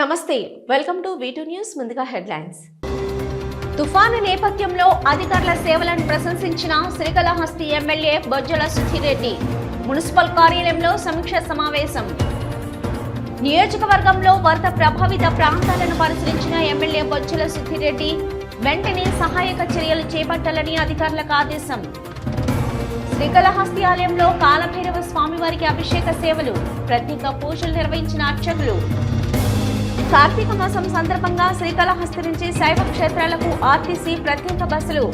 నమస్తే welcome to V two news ముందుగా headlines. తుఫాను నేపథ్యంలో అధికారుల సేవలను ప్రశంసించిన శ్రీకాళహస్తి ఎమ్మెల్యే బొజ్జల సుధీరెడ్డి మున్సిపల్ కార్యాలయంలో సమీక్ష సమావేశం. నియోజకవర్గంలో వరద ప్రభావిత ప్రాంతాలను పరిశీలించిన ఎమ్మెల్యే బొజ్జల సుధీరెడ్డి వెంటనే సహాయక చర్యలు చేపట్టాలని అధికారులకు ఆదేశం. శ్రీకాళహస్తి ఆలయంలో కాలభైరవ స్వామివారికి అభిషేక సేవలు ప్రత్యేక పూజలు నిర్వహించిన అర్చకులు. కార్తీక మాసం సందర్భంగా శ్రీకాళహస్తి నుంచి శైవ క్షేత్రాలకు ఆర్టీసీ ప్రత్యేక బస్సులు.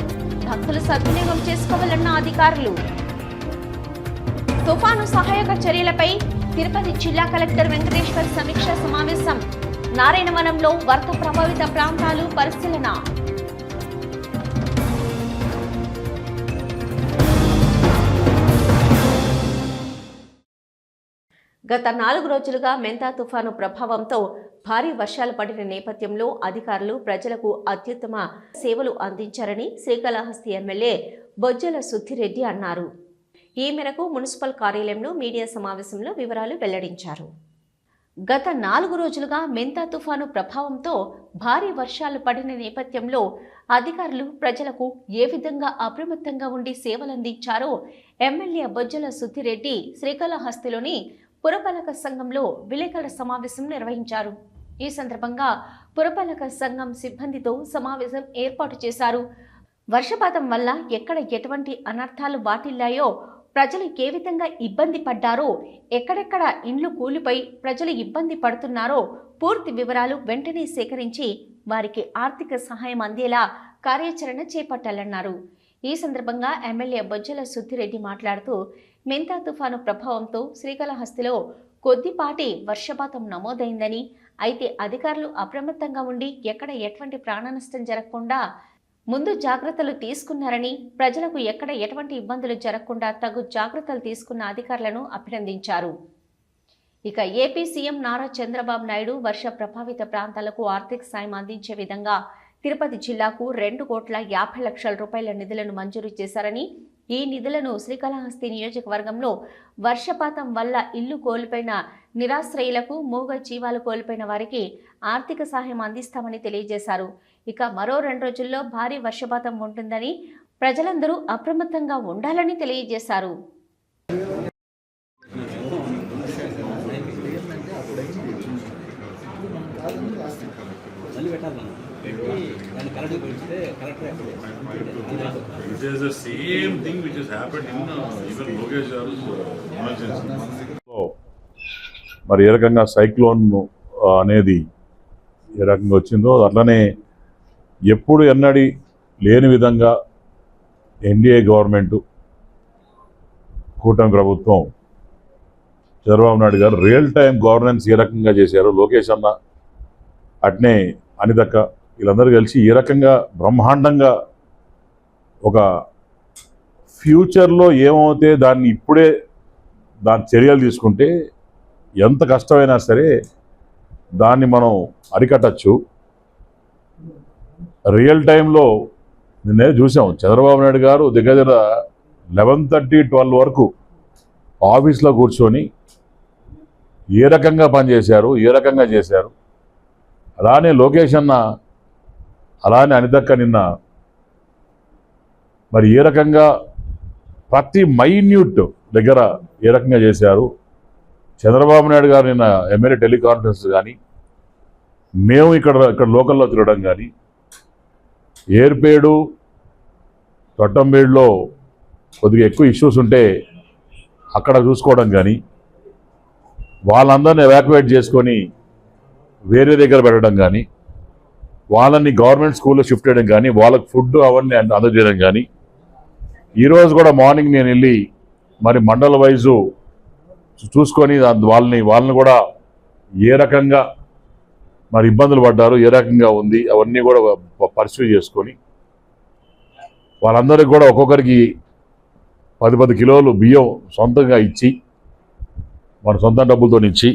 భక్తులు సద్వినియోగం చేసుకోవాలన్న అధికారులు. తుఫాను సహాయక చర్యలపై తిరుపతి జిల్లా కలెక్టర్ వెంకటేశ్వర్ సమీక్ష సమావేశం. నారాయణవనంలో వరద ప్రభావిత ప్రాంతాలు పరిశీలన. గత నాలుగు రోజులుగా మెంతా తుఫాను ప్రభావంతో భారీ వర్షాలు పడిన నేపథ్యంలో అధికారులు ప్రజలకు అత్యుత్తమ సేవలు అందించారని శ్రీకాళహస్తి ఎమ్మెల్యే బొజ్జల సుద్దిరెడ్డి అన్నారు. ఈ మేరకు మున్సిపల్ కార్యాలయంలో మీడియా సమావేశంలో వివరాలు వెల్లడించారు. గత నాలుగు రోజులుగా మెంతా తుఫాను ప్రభావంతో భారీ వర్షాలు పడిన నేపథ్యంలో అధికారులు ప్రజలకు ఏ విధంగా అప్రమత్తంగా ఉండి సేవలందించారో ఎమ్మెల్యే బొజ్జల సుద్దిరెడ్డి శ్రీకాళహస్తిలోని పురపాలక సంఘంలో విలేకరుల సమావేశం నిర్వహించారు. ఈ సందర్భంగా పురపాలక సంఘం సిబ్బందితో సమావేశం ఏర్పాటు చేశారు. వర్షపాతం వల్ల ఎక్కడ ఎటువంటి అనర్థాలు వాటిల్లాయో ప్రజలు ఏ విధంగా ఇబ్బంది పడ్డారో ఎక్కడెక్కడ ఇండ్లు కూలిపోయి ప్రజలు ఇబ్బంది పడుతున్నారో పూర్తి వివరాలు వెంటనే సేకరించి వారికి ఆర్థిక సహాయం అందేలా కార్యాచరణ చేపట్టాలన్నారు. ఈ సందర్భంగా ఎమ్మెల్యే బొజ్జల సుద్దిరెడ్డి మాట్లాడుతూ మెంతా తుఫాను ప్రభావంతో శ్రీకాళహస్తిలో కొద్దిపాటి వర్షపాతం నమోదైందని అయితే అధికారులు అప్రమత్తంగా ఉండి ఎక్కడ ఎటువంటి ప్రాణనష్టం జరగకుండా ముందు జాగ్రత్తలు తీసుకున్నారని ప్రజలకు ఎక్కడ ఎటువంటి ఇబ్బందులు జరగకుండా తగు జాగ్రత్తలు తీసుకున్న అధికారులను అభినందించారు. ఇక ఏపీ సీఎం నారా చంద్రబాబు నాయుడు వర్ష ప్రభావిత ప్రాంతాలకు ఆర్థిక సాయం అందించే విధంగా తిరుపతి జిల్లాకు రెండు కోట్ల యాభై లక్షల రూపాయల నిధులను మంజూరు చేశారని ఈ నిధులను శ్రీకాళహస్తి నియోజకవర్గంలో వర్షపాతం వల్ల ఇల్లు కోల్పోయిన నిరాశ్రయులకు మూగ జీవాలు కోల్పోయిన వారికి ఆర్థిక సహాయం అందిస్తామని తెలియజేశారు. ఇక మరో రెండు రోజుల్లో భారీ వర్షపాతం ఉంటుందని ప్రజలందరూ అప్రమత్తంగా ఉండాలని తెలియజేశారు. It is the same thing which has happened in uh, even Logesh Garu's uh, emergency. మరి ఏ రకంగా సైక్లోన్ ఆ, అనేది ఏ రకంగా వచ్చిందో అట్లనే ఎప్పుడు ఎన్నడి లేని విధంగా ఎన్డీఏ గవర్నమెంట్ కూటమి ప్రభుత్వం చంద్రబాబు నాయుడు గారు రియల్ టైం గవర్నెన్స్ ఏ రకంగా చేశారు లోకేష్ అన్న అట్నే అనితక్క వీళ్ళందరూ కలిసి ఏ రకంగా బ్రహ్మాండంగా ఒక ఫ్యూచర్లో ఏమవుతే దాన్ని ఇప్పుడే దాని చర్యలు తీసుకుంటే ఎంత కష్టమైనా సరే దాన్ని మనం అరికట్టచ్చు. రియల్ టైంలో నిన్నే చూసాం చంద్రబాబు నాయుడు గారు దగ్గర దగ్గర లెవెన్ థర్టీ ట్వెల్వ్ వరకు ఆఫీస్లో కూర్చొని ఏ రకంగా పనిచేశారు ఏ రకంగా చేశారు? అలానే లోకేష్ అన్న అలానే అనిదక్క నిన్న మరి ఏ రకంగా ప్రతి మైన్యూట్ దగ్గర ఏ రకంగా చేశారు? చంద్రబాబు నాయుడు గారు నిన్న ఎమ్మెల్యే టెలికాన్ఫరెన్స్ కానీ మేము ఇక్కడ ఇక్కడ లోకల్లో తిరగడం కానీ ఏర్పేడు తొట్టంబేడులో కొద్దిగా ఎక్కువ ఇష్యూస్ ఉంటే అక్కడ చూసుకోవడం కానీ వాళ్ళందరిని ఎవాక్యువేట్ చేసుకొని వేరే దగ్గర పెట్టడం కానీ వాళ్ళని గవర్నమెంట్ స్కూల్లో షిఫ్ట్ చేయడం కానీ వాళ్ళకి ఫుడ్ అవన్నీ అందజేయడం కానీ. ఈరోజు కూడా మార్నింగ్ నేను వెళ్ళి మరి మండల వైజు చూసుకొని వాళ్ళని వాళ్ళని కూడా ఏ రకంగా మరి ఇబ్బందులు పడ్డారు ఏ రకంగా ఉంది అవన్నీ కూడా పరిశీలి చేసుకొని వాళ్ళందరికీ కూడా ఒక్కొక్కరికి పది పది కిలోలు బియ్యం సొంతంగా ఇచ్చి మన సొంత డబ్బులతో ఇచ్చి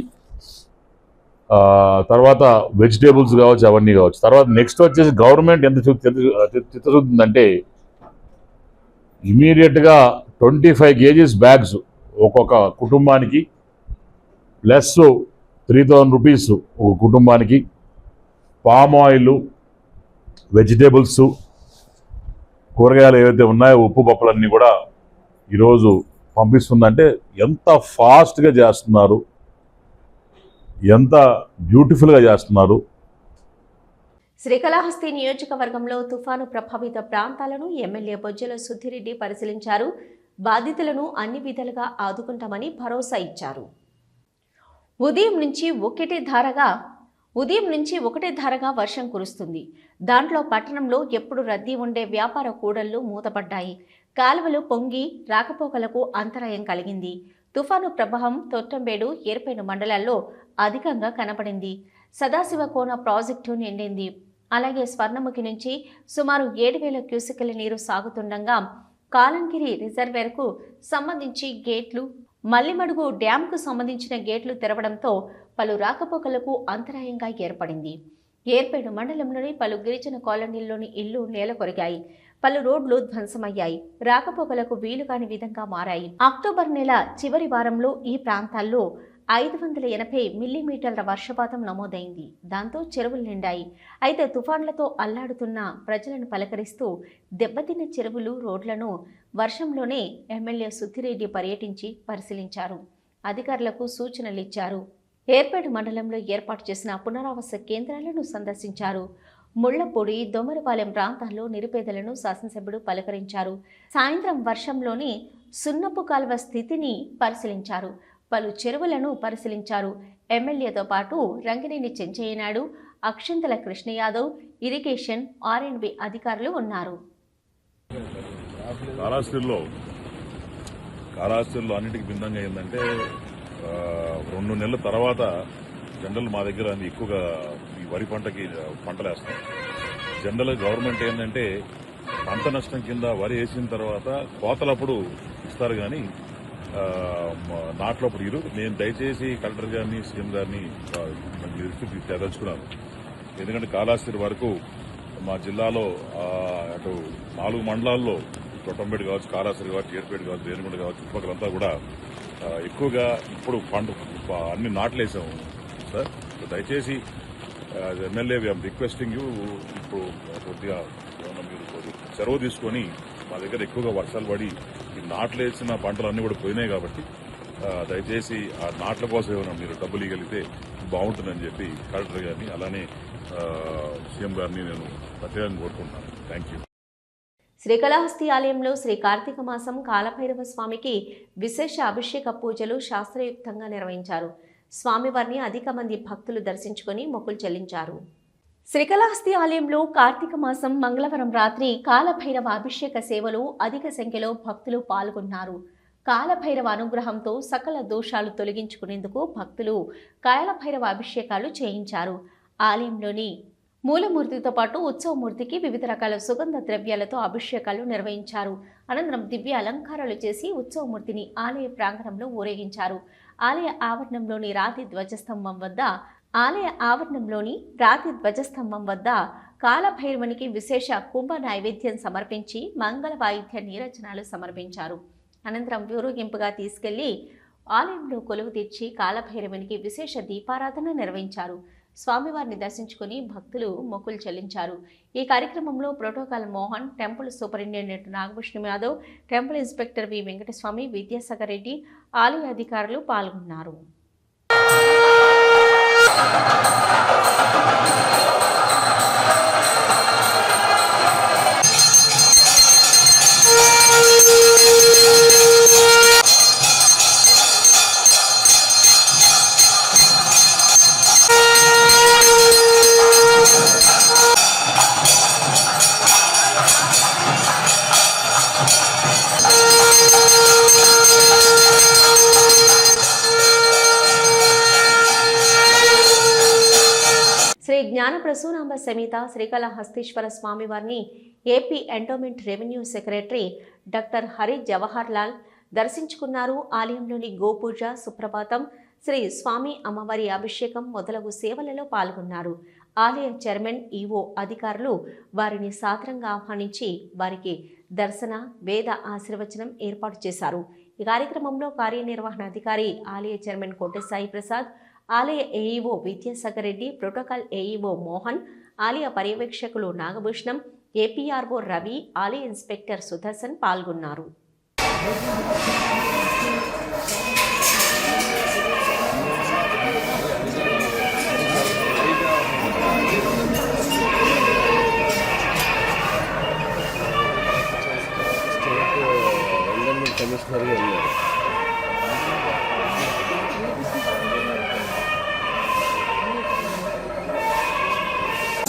తర్వాత వెజిటేబుల్స్ కావచ్చు అవన్నీ కావచ్చు. తర్వాత నెక్స్ట్ వచ్చేసి గవర్నమెంట్ ఎంత చిత్త- ఇమీడియట్గా ట్వంటీ ఫైవ్ కేజీస్ బ్యాగ్స్ ఒక్కొక్క కుటుంబానికి ప్లస్ త్రీ థౌజండ్ రూపీస్ ఒక కుటుంబానికి పామ్ ఆయిల్ వెజిటేబుల్స్ కూరగాయలు ఏవైతే ఉన్నాయో ఉప్పు పప్పులన్నీ కూడా ఈరోజు పంపిస్తుందంటే ఎంత ఫాస్ట్గా చేస్తున్నారు. ఎంత బ్యూటిఫుల్గా చేస్తున్నారు. శ్రీకాళహస్తి నియోజకవర్గంలో తుఫాను ప్రభావిత ప్రాంతాలను ఎమ్మెల్యే బొజ్జల సుద్దిరెడ్డి పరిశీలించారు. బాధితులను అన్ని విధాలుగా ఆదుకుంటామని భరోసా ఇచ్చారు. ఉదయం నుంచి ఒకటే ధారగా ఉదయం నుంచి ఒకటే ధారగా వర్షం కురుస్తుంది. దాంట్లో పట్టణంలో ఎప్పుడు రద్దీ ఉండే వ్యాపార కూడళ్ళు మూతపడ్డాయి. కాలువలు పొంగి రాకపోకలకు అంతరాయం కలిగింది. తుఫాను ప్రభావం తొట్టంబేడు ఏర్పేడు మండలాల్లో అధికంగా కనపడింది సదాశివ కోన ప్రాజెక్టు నిండింది. అలాగే స్వర్ణముఖి నుంచి సుమారు ఏడు వేల క్యూసెక్కుల నీరు సాగుతుండగా కాలంగిరి రిజర్వేర్కు సంబంధించి గేట్లు మల్లిమడుగు డ్యాంకు సంబంధించిన గేట్లు తెరవడంతో పలు రాకపోకలకు అంతరాయంగా ఏర్పడింది. ఏర్పేడు మండలంలోని పలు గిరిజన కాలనీల్లోని ఇళ్ళు నేలకొరిగాయి. పలు రోడ్లు ధ్వంసమయ్యాయి. రాకపోకలకు వీలు కాని విధంగా మారాయి. అక్టోబర్ నెల చివరి వారంలో ఈ ప్రాంతాల్లో ఐదు వందల ఎనభై మిల్లీమీటర్ల వర్షపాతం నమోదైంది. దాంతో చెరువులు నిండాయి. అయితే తుఫాన్లతో అల్లాడుతున్న ప్రజలను పలకరిస్తూ దెబ్బతిన్న చెరువులు రోడ్లను వర్షంలోనే ఎమ్మెల్యే సుద్దిరెడ్డి పర్యటించి పరిశీలించారు. అధికారులకు సూచనలిచ్చారు ఏర్పేడు మండలంలో ఏర్పాటు చేసిన పునరావాస కేంద్రాలను సందర్శించారు. ముళ్ళపొడి దొమరపాలెం ప్రాంతాల్లో నిరుపేదలను శాసనసభ్యుడు పలకరించారు. సాయంత్రం వర్షంలోని సున్నపు కాలువ స్థితిని పరిశీలించారు. పలు చెరువులను పరిశీలించారు. ఎమ్మెల్యేతో పాటు Rangineni Chenchaiah Naidu Akshantala Krishna Yadav irrigation R and B అధికారులు ఉన్నారు. కాళాస్తిలో కాళాస్తిలో అన్నిటికీ భిన్నంగా ఏంటంటే రెండు నెలల తర్వాత జనరల్ మా దగ్గర ఎక్కువగా వరి పంటకి పంటలు వేస్తాం జనరల్ గవర్నమెంట్ ఏంటంటే పంట నష్టం కింద వరి వేసిన తర్వాత కోతలప్పుడు ఇస్తారు కానీ నాట్లప్పుడు ఇరు. నేను దయచేసి కలెక్టర్ గారిని సీఎం గారిని ఆ, తెదలుచుకున్నాను ఎందుకంటే కాళాస్తి వరకు మా జిల్లాలో అటు నాలుగు మండలాల్లో తొట్టంపేట కావచ్చు కాళాస్తి కావచ్చు ఏర్పేట కావచ్చు రేణుగుంట కావచ్చు చుట్టుపక్కలంతా కూడా ఎక్కువగా ఇప్పుడు పంట అన్ని నాట్లేసాము. సార్ దయచేసి as MLA we am requesting you ఇప్పుడు కొద్దిగా మీరు చొరవ తీసుకొని మా దగ్గర ఎక్కువగా వర్షాలు పడి ఈ నాట్లు వేసిన పంటలన్నీ కూడా పోయినాయి కాబట్టి దయచేసి ఆ నాట్ల కోసం ఏమైనా మీరు డబ్బులు ఇవ్వగలిగితే బాగుంటుందని చెప్పి కలెక్టర్ గారిని అలానే సీఎం గారిని నేను ప్రత్యేకంగా కోరుకుంటున్నాను. థ్యాంక్ యూ శ్రీకాళహస్తి ఆలయంలో శ్రీ కార్తీక మాసం కాలభైరవ స్వామికి విశేష అభిషేక పూజలు శాస్త్రయుక్తంగా నిర్వహించారు. స్వామివారిని అధిక మంది భక్తులు దర్శించుకొని మొక్కులు చెల్లించారు. శ్రీకాళహస్తి ఆలయంలో కార్తీక మాసం మంగళవారం రాత్రి కాలభైరవ అభిషేక సేవలు అధిక సంఖ్యలో భక్తులు పాల్గొన్నారు. కాలభైరవ అనుగ్రహంతో సకల దోషాలు తొలగించుకునేందుకు భక్తులు కాలభైరవ అభిషేకాలు చేయించారు. ఆలయంలోని మూలమూర్తితో పాటు ఉత్సవమూర్తికి వివిధ రకాల సుగంధ ద్రవ్యాలతో అభిషేకాలు నిర్వహించారు. అనంతరం దివ్య అలంకారాలు చేసి ఉత్సవమూర్తిని ఆలయ ప్రాంగణంలో ఊరేగించారు. ఆలయ ఆవరణంలోని రాతి ధ్వజస్తంభం వద్ద ఆలయ ఆవరణంలోని రాతి ధ్వజస్తంభం వద్ద కాలభైరవునికి విశేష కుంభ నైవేద్యం సమర్పించి మంగళ వాయిద్య నీరచనాలు సమర్పించారు. అనంతరం ఊరేగింపుగా తీసుకెళ్ళి ఆలయంలో కొలువు తీర్చి కాలభైరవునికి విశేష దీపారాధన నిర్వహించారు. స్వామివారిని దర్శించుకుని భక్తులు మొక్కులు చెల్లించారు. ఈ కార్యక్రమంలో protocol Mohan temple superintendent Nagabhushanam Yadav temple inspector V Venkataswamy Vidyasagar Reddy ఆలయ అధికారులు పాల్గొన్నారు. జ్ఞాన సమేత శ్రీకాళహస్తీశ్వర స్వామివారిని AP endowment revenue secretary doctor Hari Jawahar Lal దర్శించుకున్నారు. ఆలయంలోని గోపూజ సుప్రభాతం శ్రీ స్వామి అమ్మవారి అభిషేకం మొదలగు సేవలలో పాల్గొన్నారు. ఆలయ చైర్మన్ ఈవో అధికారులు వారిని సాదరంగా ఆహ్వానించి వారికి దర్శన వేద ఆశీర్వచనం ఏర్పాటు చేశారు. ఈ కార్యక్రమంలో కార్యనిర్వహణ అధికారి ఆలయ చైర్మన్ కోటెసాయి ప్రసాద్ ఆలయ AEO Vidyasagar Reddy protocol AEO Mohan ఆలయ పర్యవేక్షకులు నాగభూషణం ఏపీఆర్ఓ రవి ఆలయ ఇన్స్పెక్టర్ సుదర్శన్ పాల్గొన్నారు.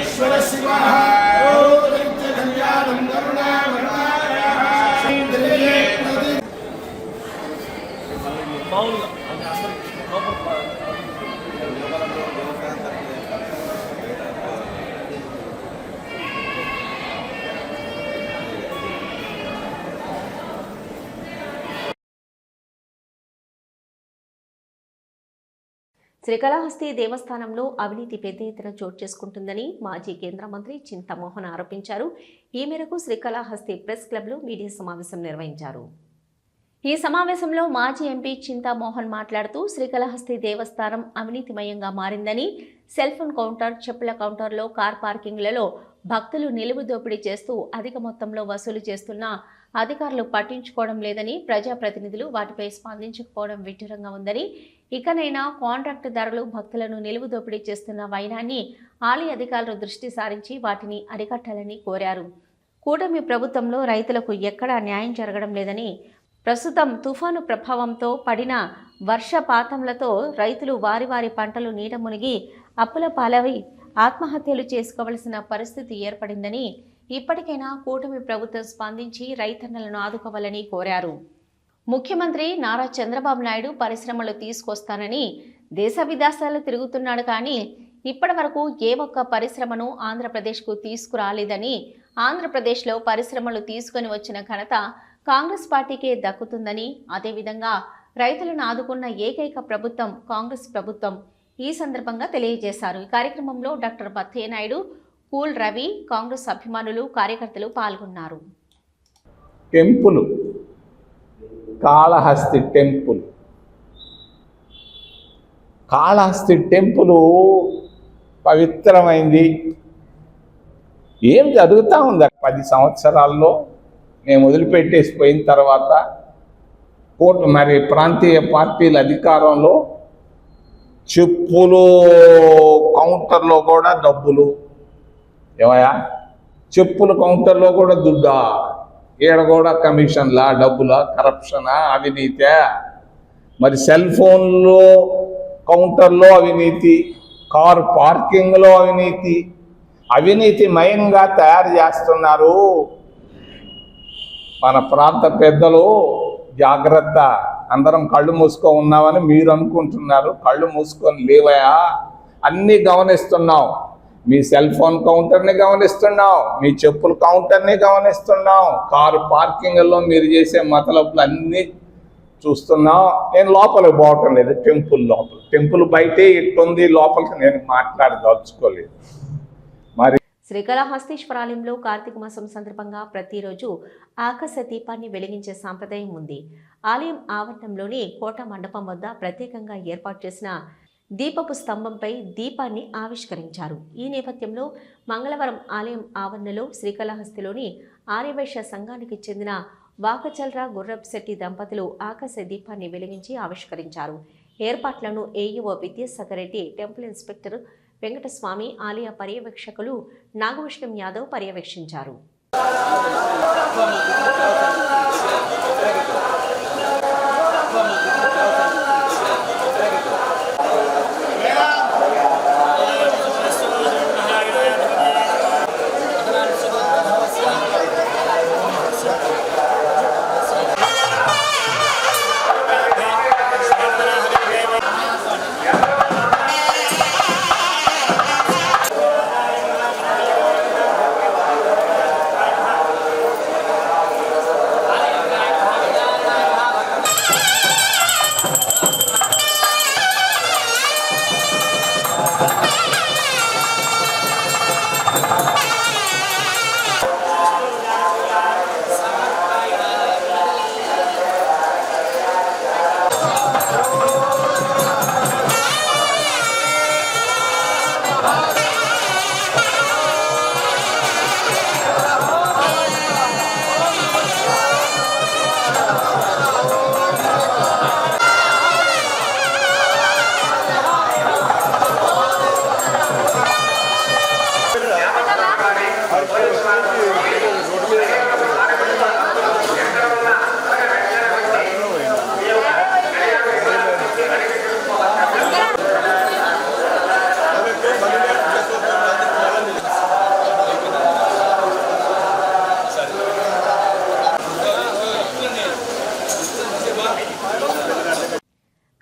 ईश्वर शिवः శ్రీకాళహస్తి దేవస్థానంలో అవినీతి పెద్ద ఎత్తున చోటు చేసుకుంటుందని మాజీ కేంద్ర మంత్రి చింతమోహన్ ఆరోపించారు. ఈ మేరకు శ్రీకాళహస్తి ప్రెస్ క్లబ్లో మీడియా సమావేశం నిర్వహించారు. ఈ సమావేశంలో మాజీ ఎంపీ చింతామోహన్ మాట్లాడుతూ శ్రీకాళహస్తి దేవస్థానం అవినీతిమయంగా మారిందని సెల్ ఫోన్ కౌంటర్ చెప్పుల కౌంటర్లో కార్ పార్కింగ్లలో భక్తులు నిలువు దోపిడీ చేస్తూ అధిక మొత్తంలో వసూలు చేస్తున్న అధికారులు పట్టించుకోవడం లేదని ప్రజాప్రతినిధులు వాటిపై స్పందించకపోవడం విడ్డూరంగా ఉందని. ఇకనైనా కాంట్రాక్టుదారులు భక్తులను నిలువు దోపిడీ చేస్తున్న వైనాన్ని ఆలయ అధికారులు దృష్టి సారించి వాటిని అరికట్టాలని కోరారు. కూటమి ప్రభుత్వంలో రైతులకు ఎక్కడా న్యాయం జరగడం లేదని ప్రస్తుతం తుఫాను ప్రభావంతో పడిన వర్షపాతంలతో రైతులు వారి వారి పంటలు నీట మునిగి అప్పుల పాలవి ఆత్మహత్యలు చేసుకోవలసిన పరిస్థితి ఏర్పడిందని ఇప్పటికైనా కూటమి ప్రభుత్వం స్పందించి రైతన్నలను ఆదుకోవాలని కోరారు. ముఖ్యమంత్రి నారా చంద్రబాబు నాయుడు పరిశ్రమలు తీసుకొస్తానని దేశ విదేశాలు తిరుగుతున్నాడు కానీ ఇప్పటి వరకు ఏ ఒక్క పరిశ్రమను ఆంధ్రప్రదేశ్కు తీసుకురాలేదని ఆంధ్రప్రదేశ్లో పరిశ్రమలు తీసుకొని వచ్చిన ఘనత కాంగ్రెస్ పార్టీకే దక్కుతుందని అదేవిధంగా రైతులను ఆదుకున్న ఏకైక ప్రభుత్వం కాంగ్రెస్ ప్రభుత్వం ఈ సందర్భంగా తెలియజేశారు. ఈ కార్యక్రమంలో డాక్టర్ బత్తయ్య నాయుడు పూల్ రవి కాంగ్రెస్ అభిమానులు కార్యకర్తలు పాల్గొన్నారు. Temple. Kalahasti temple. Kalahasti temple పవిత్రమైంది. ఏం జరుగుతూ ఉంది? పది సంవత్సరాల్లో మేము వదిలిపెట్టేసి పోయిన తర్వాత కోర్టు మరి ప్రాంతీయ పార్టీల అధికారంలో చెప్పులు కౌంటర్లో కూడా డబ్బులు ఏమయ్యా? చెప్పుల కౌంటర్లో కూడా దుడ్డా? ఈడ కూడా కమిషన్లా డబ్బులా? కరప్షనా? అవినీతే? మరి సెల్ ఫోన్లో కౌంటర్లో అవినీతి కార్ పార్కింగ్లో అవినీతి అవినీతి మయంగా తయారు చేస్తున్నారు. మన ప్రాంత పెద్దలు జాగ్రత్త. అందరం కళ్ళు మూసుకో ఉన్నామని మీరు అనుకుంటున్నారు. కళ్ళు మూసుకొని లేవయా అన్నీ గమనిస్తున్నాం. మీ సెల్ ఫోన్ కౌంటర్ని గమనిస్తున్నాం మీ చెప్పుల కౌంటర్ని గమనిస్తున్నాం కారు పార్కింగ్లో మీరు చేసే మతలపులు అన్నీ చూస్తున్నాం నేను లోపలికి పోవటం లేదు టెంపుల్ లోపల. టెంపుల్ బయటే ఇట్టుంది లోపలికి నేను మాట్లాడదలుచుకోలేదు. మరి శ్రీకాళహస్తీశ్వరాలయంలో కార్తీక మాసం సందర్భంగా ప్రతిరోజు ఆకాశ దీపాన్ని వెలిగించే సాంప్రదాయం ఉంది. ఆలయం ఆవరణంలోని కోట మండపం వద్ద ప్రత్యేకంగా ఏర్పాటు చేసిన దీపపు స్తంభంపై దీపాన్ని ఆవిష్కరించారు. ఈ నేపథ్యంలో మంగళవారం ఆలయం ఆవరణలో శ్రీకాళహస్తిలోని ఆర్యవైశ్య సంఘానికి చెందిన వాకచల్రా గుర్రప్శెట్టి దంపతులు ఆకాశ దీపాన్ని వెలిగించి ఆవిష్కరించారు. ఏర్పాట్లను AEO Vidyasagar Reddy temple inspector Venkataswamy ఆలయ పర్యవేక్షకులు నాగభూషణం యాదవ్ పర్యవేక్షించారు.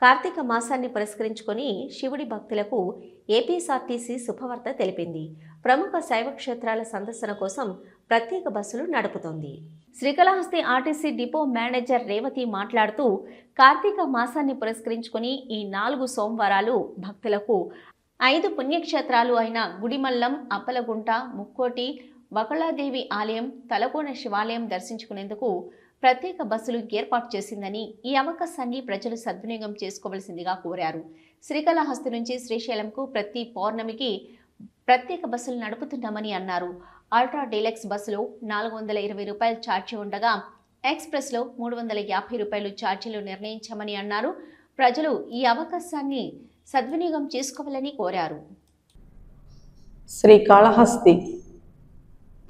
కార్తీక మాసాన్ని పురస్కరించుకొని శివుడి భక్తులకు ఏపీఎస్ఆర్టీసీ శుభవార్త తెలిపింది. ప్రముఖ శైవ క్షేత్రాల సందర్శన కోసం ప్రత్యేక బస్సులు నడుపుతోంది. Srikalahasti RTC depot manager Revathi మాట్లాడుతూ కార్తీక మాసాన్ని పురస్కరించుకొని ఈ నాలుగు సోమవారాలు భక్తులకు ఐదు పుణ్యక్షేత్రాలు అయిన గుడిమల్లం అప్పలగుంట ముక్కోటి వకళాదేవి ఆలయం తలకోన శివాలయం దర్శించుకునేందుకు ప్రత్యేక బస్సులు ఏర్పాటు చేసిందని ఈ అవకాశాన్ని ప్రజలు సద్వినియోగం చేసుకోవలసిందిగా కోరారు. శ్రీకాళహస్తి నుంచి శ్రీశైలంకు ప్రతి పౌర్ణమికి ప్రత్యేక బస్సులు నడుపుతున్నామని అన్నారు. అల్ట్రా డీలక్స్ బస్సులో నాలుగు వందల ఇరవై రూపాయలు ఛార్జీ ఉండగా ఎక్స్ప్రెస్లో మూడు వందల యాభై రూపాయలు ఛార్జీలు నిర్ణయించామని అన్నారు. ప్రజలు ఈ అవకాశాన్ని సద్వినియోగం చేసుకోవాలని కోరారు. శ్రీకాళహస్తి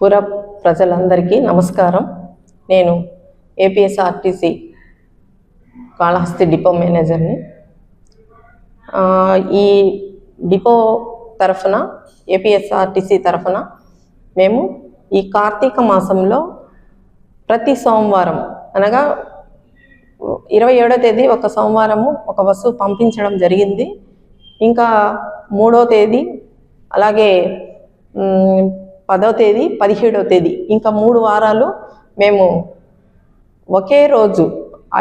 పుర ప్రజలందరికీ నమస్కారం. నేను ఏపీఎస్ఆర్టీసీ కాళహస్తి డిపో మేనేజర్ని ఈ డిపో తరఫున ఏపీఎస్ఆర్టీసీ తరఫున మేము ఈ కార్తీక మాసంలో ప్రతి సోమవారం అనగా ఇరవై ఏడో తేదీ ఒక సోమవారము ఒక బస్సు పంపించడం జరిగింది. ఇంకా మూడో తేదీ అలాగే పదో తేదీ పదిహేడో తేదీ ఇంకా మూడు వారాలు మేము ఒకే రోజు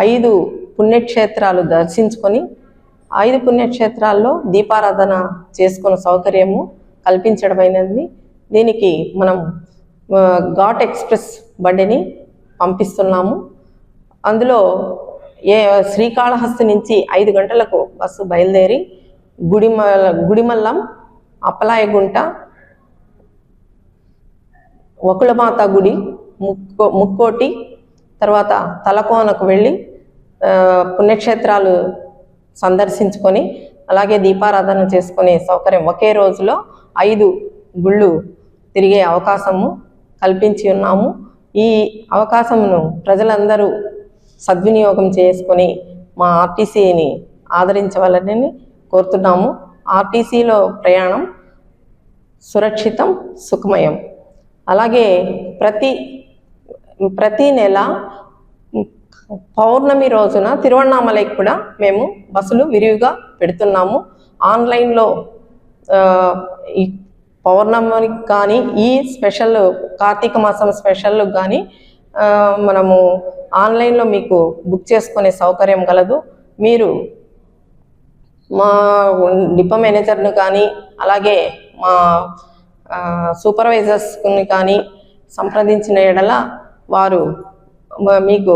ఐదు పుణ్యక్షేత్రాలు దర్శించుకొని ఐదు పుణ్యక్షేత్రాల్లో దీపారాధన చేసుకున్న సౌకర్యము కల్పించడమైనది. దీనికి మనం ఘాట్ ఎక్స్ప్రెస్ బండిని పంపిస్తున్నాము. అందులో ఏ శ్రీకాళహస్తి నుంచి ఐదు గంటలకు బస్సు బయలుదేరి గుడిమల్ల గుడిమల్లం అప్పలాయగుంట వకుళమాత గుడి ముక్కో ముక్కోటి తర్వాత తలకోనకు వెళ్ళి పుణ్యక్షేత్రాలు సందర్శించుకొని అలాగే దీపారాధన చేసుకునే సౌకర్యం. ఒకే రోజులో ఐదు గుళ్ళు తిరిగే అవకాశము కల్పించి ఉన్నాము. ఈ అవకాశమును ప్రజలందరూ సద్వినియోగం చేసుకొని మా ఆర్టీసీని ఆదరించవాలని కోరుతున్నాము. ఆర్టీసీలో ప్రయాణం సురక్షితం సుఖమయం. అలాగే ప్రతి ప్రతి నెల పౌర్ణమి రోజున తిరువண்ணామలైకి కూడా మేము బస్సులు విరివిగా పెడుతున్నాము. ఆన్లైన్లో ఈ పౌర్ణమికి కానీ ఈ స్పెషల్ కార్తీక మాసం స్పెషల్ కానీ మనము ఆన్లైన్లో మీకు బుక్ చేసుకునే సౌకర్యం కలదు. మీరు మా డిపో మేనేజర్ను కానీ అలాగే మా సూపర్వైజర్స్ని కానీ సంప్రదించిన ఎడల వారు మీకు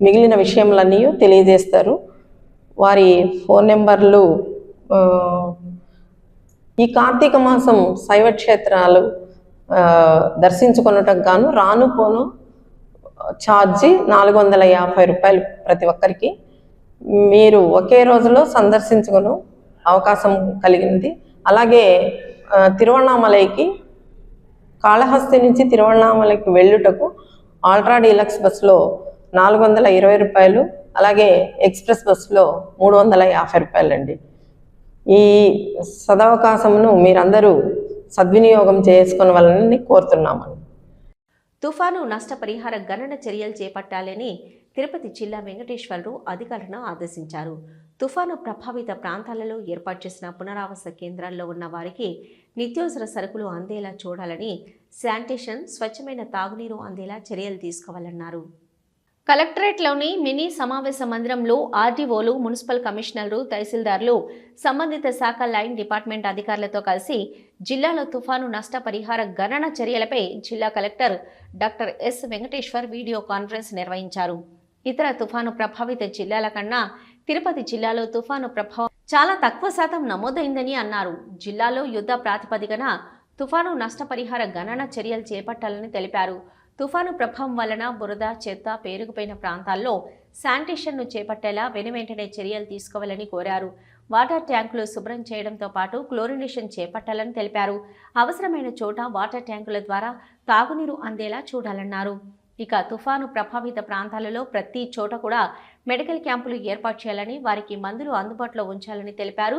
మిగిలిన విషయంలన్నీ తెలియజేస్తారు. వారి ఫోన్ నెంబర్లు ఈ కార్తీక మాసం శైవ క్షేత్రాలు దర్శించుకున్నటకు గాను రాను పోను ఛార్జీ నాలుగు వందల యాభై రూపాయలు ప్రతి ఒక్కరికి. మీరు ఒకే రోజులో సందర్శించుకుని అవకాశం కలిగింది. అలాగే తిరువణామలైకి కాళహస్తి నుంచి తిరువణామలైకి వెళ్ళుటకు ఆల్ట్రా డీలక్స్ బస్సులో నాలుగు వందల ఇరవై రూపాయలు అలాగే ఎక్స్ప్రెస్ బస్సులో మూడు వందల యాభై రూపాయలండి. ఈ సదవకాశమును మీరందరూ సద్వినియోగం చేసుకోవాలని వాళ్ళని కోరుతున్నామని తుఫాను నష్టపరిహార గణన చర్యలు చేపట్టాలని తిరుపతి జిల్లా వెంకటేశ్వరరావు అధికారులను ఆదేశించారు. తుఫాను ప్రభావిత ప్రాంతాలలో ఏర్పాటు చేసిన పునరావాస కేంద్రాల్లో ఉన్న వారికి నిత్యావసర సరుకులు అందేలా చూడాలని శానిటేషన్ స్వచ్ఛమైన తాగునీరు అందేలా చర్యలు తీసుకోవాలన్నారు. కలెక్టరేట్లోని మినీ సమావేశ మందిరంలో ఆర్డీఓలు మున్సిపల్ కమిషనర్లు తహసీల్దార్లు సంబంధిత శాఖ లైన్ డిపార్ట్మెంట్ అధికారులతో కలిసి జిల్లాలో తుఫాను నష్టపరిహార గణన చర్యలపై జిల్లా collector doctor S. Venkateshwar video conference నిర్వహించారు. ఇతర తుఫాను ప్రభావిత జిల్లాల కన్నా తిరుపతి జిల్లాలో తుఫాను ప్రభావం చాలా తక్కువ శాతం నమోదైందని అన్నారు. జిల్లాలో యుద్ధ ప్రాతిపదికన తుఫాను నష్టపరిహార గణన చర్యలు చేపట్టాలని తెలిపారు. తుఫాను ప్రభావం వలన బురద చెత్త పేరుకుపోయిన ప్రాంతాల్లో శానిటేషన్ను చేపట్టేలా వెనువెంటనే చర్యలు తీసుకోవాలని కోరారు. వాటర్ ట్యాంకులు శుభ్రం చేయడంతో పాటు క్లోరినేషన్ చేపట్టాలని తెలిపారు. అవసరమైన చోట వాటర్ ట్యాంకుల ద్వారా తాగునీరు అందేలా చూడాలన్నారు. ఇక తుఫాను ప్రభావిత ప్రాంతాలలో ప్రతి చోట కూడా మెడికల్ క్యాంపులు ఏర్పాటు చేయాలని వారికి మందులు అందుబాటులో ఉంచాలని తెలిపారు.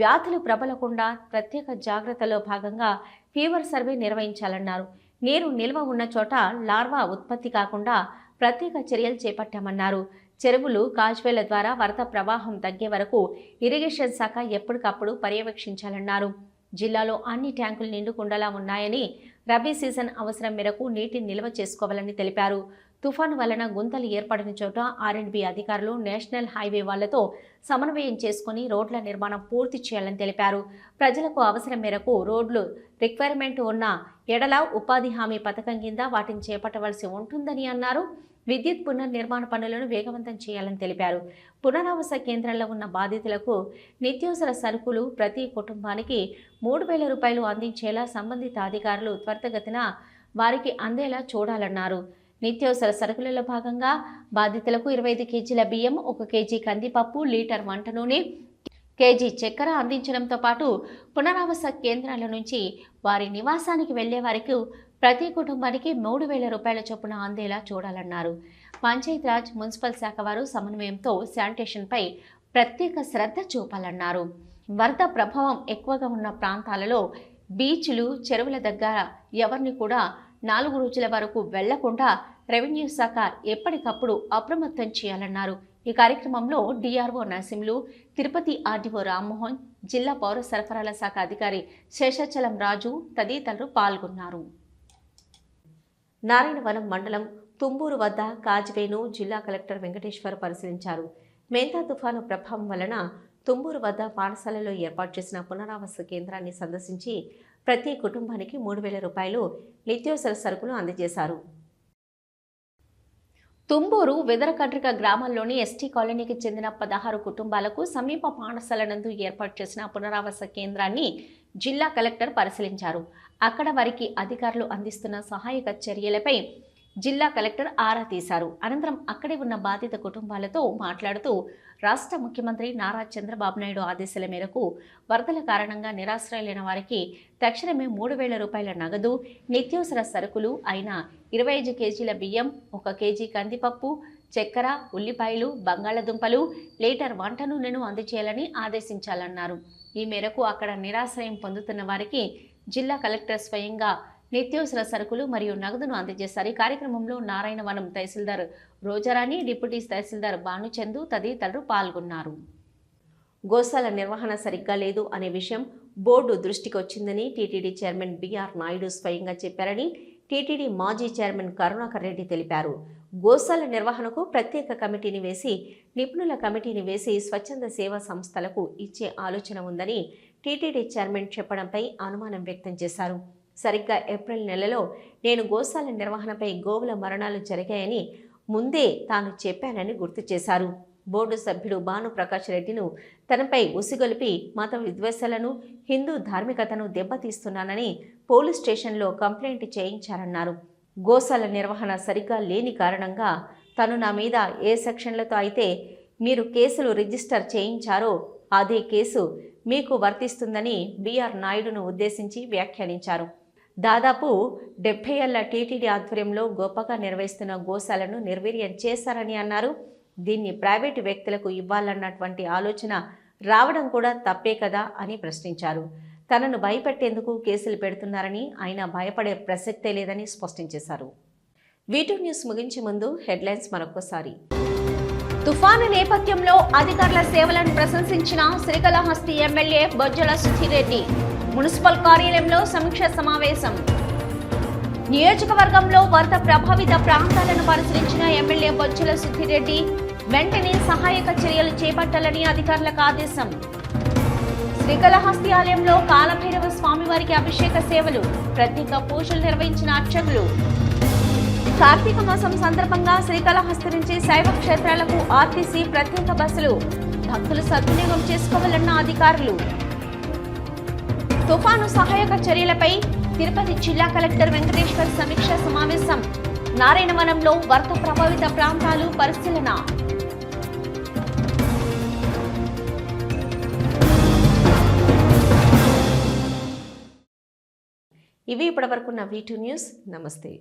వ్యాధులు ప్రబలకుండా ప్రత్యేక జాగ్రత్తలో భాగంగా ఫీవర్ సర్వే నిర్వహించాలన్నారు. నీరు నిల్వ ఉన్న చోట లార్వా ఉత్పత్తి కాకుండా ప్రత్యేక చర్యలు చేపట్టామన్నారు. చెరువులు కాజ్వేల ద్వారా వరద ప్రవాహం తగ్గే వరకు ఇరిగేషన్ శాఖ ఎప్పటికప్పుడు పర్యవేక్షించాలన్నారు. జిల్లాలో అన్ని ట్యాంకులు నిండుకుండలా ఉన్నాయని రబీ సీజన్ అవసరం మేరకు నీటిని నిల్వ చేసుకోవాలని తెలిపారు. తుఫాను వలన గుంతలు ఏర్పడిన చోట ఆర్ఎండ్బి అధికారులు నేషనల్ హైవే వాళ్ళతో సమన్వయం చేసుకుని రోడ్ల నిర్మాణం పూర్తి చేయాలని తెలిపారు. ప్రజలకు అవసరం మేరకు రోడ్లు రిక్వైర్మెంట్ ఉన్న ఎడల ఉపాధి హామీ పథకం కింద వాటిని చేపట్టవలసి ఉంటుందని అన్నారు. విద్యుత్ పునర్నిర్మాణ పనులను వేగవంతం చేయాలని తెలిపారు. పునరావాస కేంద్రాల్లో ఉన్న బాధితులకు నిత్యావసర సరుకులు ప్రతి కుటుంబానికి మూడు వేల రూపాయలు అందించేలా సంబంధిత అధికారులు త్వరితగతిన వారికి అందేలా చూడాలన్నారు. నిత్యావసర సరుకులలో భాగంగా బాధితులకు ఇరవై ఐదు కేజీల బియ్యం ఒక కేజీ కందిపప్పు లీటర్ వంట నూనె కేజీ చక్కెర అందించడంతో పాటు పునరావాస కేంద్రాల నుంచి వారి నివాసానికి వెళ్ళే వారికి ప్రతి కుటుంబానికి మూడు వేల రూపాయల చొప్పున అందేలా చూడాలన్నారు. పంచాయతీరాజ్ మున్సిపల్ శాఖ వారు సమన్వయంతో శానిటేషన్పై ప్రత్యేక శ్రద్ధ చూపాలన్నారు. వరద ప్రభావం ఎక్కువగా ఉన్న ప్రాంతాలలో బీచ్లు చెరువుల దగ్గర ఎవరిని కూడా నాలుగు రోజుల వరకు వెళ్ళకుండా రెవెన్యూ శాఖ ఎప్పటికప్పుడు అప్రమత్తం చేయాలన్నారు. ఈ కార్యక్రమంలో డిఆర్ఓ నరసింహులు తిరుపతి ఆర్డీఓ రామ్మోహన్ జిల్లా పౌర సరఫరాల శాఖ అధికారి శేషాచలం రాజు తదితరులు పాల్గొన్నారు. నారాయణవనం మండలం తుంబూరు వద్ద కాజ్వేను జిల్లా కలెక్టర్ వెంకటేశ్వర్ పరిశీలించారు. మేంతా తుఫాను ప్రభావం వలన తుంబూరు వద్ద పాఠశాలలో ఏర్పాటు చేసిన పునరావాస కేంద్రాన్ని సందర్శించి ప్రతి కుటుంబానికి మూడు వేల రూపాయలు నిత్యావసర సరుకులు అందజేశారు. తుంబూరు వెదరకట్రిక గ్రామంలోని ఎస్టీ కాలనీకి చెందిన పదహారు కుటుంబాలకు సమీప పాఠశాల నందు ఏర్పాటు చేసిన పునరావాస కేంద్రాన్ని జిల్లా కలెక్టర్ పరిశీలించారు. అక్కడ వారికి అధికారులు అందిస్తున్న సహాయక చర్యలపై జిల్లా కలెక్టర్ ఆరా తీశారు. అనంతరం అక్కడే ఉన్న బాధిత కుటుంబాలతో మాట్లాడుతూ రాష్ట్ర ముఖ్యమంత్రి నారా చంద్రబాబు నాయుడు ఆదేశాల మేరకు వరదల కారణంగా నిరాశ్రయులైన వారికి తక్షణమే మూడు వేల రూపాయల నగదు నిత్యావసర సరుకులు అయిన ఇరవై ఐదు కేజీల బియ్యం ఒక కేజీ కందిపప్పు చక్కెర ఉల్లిపాయలు బంగాళదుంపలు లీటర్ వంట నూనెను అందజేయాలని ఆదేశించాలన్నారు. ఈ మేరకు అక్కడ నిరాశ్రయం పొందుతున్న వారికి జిల్లా కలెక్టర్ స్వయంగా నిత్యావసర సరుకులు మరియు నగదును అందజేశారు. ఈ కార్యక్రమంలో నారాయణవనం తహసీల్దార్ రోజారాణి డిప్యూటీ తహసీల్దార్ భానుచందు తదితరులు పాల్గొన్నారు. గోశాల నిర్వహణ సరిగ్గా లేదు అనే విషయం బోర్డు దృష్టికి వచ్చిందని టీటీడీ చైర్మన్ బిఆర్ నాయుడు స్వయంగా చెప్పారని టీటీడీ మాజీ చైర్మన్ కరుణాకర్ రెడ్డి తెలిపారు. గోశాల నిర్వహణకు ప్రత్యేక కమిటీని వేసి నిపుణుల కమిటీని వేసి స్వచ్ఛంద సేవా సంస్థలకు ఇచ్చే ఆలోచన ఉందని టీటీడీ చైర్మన్ చెప్పడంపై అనుమానం వ్యక్తం చేశారు. సరిగ్గా ఏప్రిల్ నెలలో నేను గోశాల నిర్వహణపై గోవుల మరణాలు జరిగాయని ముందే తాను చెప్పానని గుర్తు చేశారు. బోర్డు సభ్యుడు భాను ప్రకాష్ రెడ్డిను తనపై ఉసిగొలిపి మత విద్వేషాలను హిందూ ధార్మికతను దెబ్బతీస్తున్నానని పోలీస్ స్టేషన్లో కంప్లైంట్ చేయించారన్నారు. గోశాల నిర్వహణ సరిగ్గా లేని కారణంగా తను నా మీద ఏ సెక్షన్లతో అయితే మీరు కేసులు రిజిస్టర్ చేయించారో అదే కేసు మీకు వర్తిస్తుందని బీఆర్ నాయుడును ఉద్దేశించి వ్యాఖ్యానించారు. దాదాపు డెబ్బై ఏళ్ళ టీటీడీ ఆధ్వర్యంలో గొప్పగా నిర్వహిస్తున్న గోశాలను నిర్వీర్యం చేశారని అన్నారు. దీన్ని ప్రైవేటు వ్యక్తులకు ఇవ్వాలన్నటువంటి ఆలోచన రావడం కూడా తప్పే కదా అని ప్రశ్నించారు. తనను భయపెట్టేందుకు కేసులు పెడుతున్నారని ఆయన భయపడే ప్రసక్తే లేదని స్పష్టం చేశారు. వీటూ న్యూస్ ముగించే ముందు హెడ్లైన్స్ మరొకసారి తుఫాను నేపథ్యంలో అధికారుల సేవలను ప్రశంసించిన శ్రీకాళహస్తి ఎమ్మెల్యే బొజ్జల సుధిరెడ్డి మున్సిపల్ కార్యాలయంలో సమీక్ష సమావేశం. నియోజకవర్గంలో వరద ప్రభావిత ప్రాంతాలను పరిశీలించిన ఎమ్మెల్యే బొచ్చుల సుద్దిరెడ్డి వెంటనే సహాయక చర్యలు చేపట్టాలని అధికారులకు ఆదేశం. శ్రీకాళహస్తి ఆలయంలో కాలభైరవ స్వామివారికి అభిషేక సేవలు ప్రత్యేక పూజలు నిర్వహించిన అర్చకులు. కార్తీక మాసం సందర్భంగా శ్రీకాళహస్తి నుంచి శైవ క్షేత్రాలకు ఆర్టీసీ ప్రత్యేక బస్సులు. భక్తులు సద్వినియోగం చేసుకోవాలన్న అధికారులు. తుఫాను సహాయక చర్యలపై తిరుపతి జిల్లా కలెక్టర్ వెంకటేశ్వర్ సమీక్ష సమావేశం. నారాయణవనంలో వరద ప్రభావిత ప్రాంతాలు పరిశీలన. ఇవి ఇప్పటివరకున్న వీ టూ న్యూస్ నమస్తే.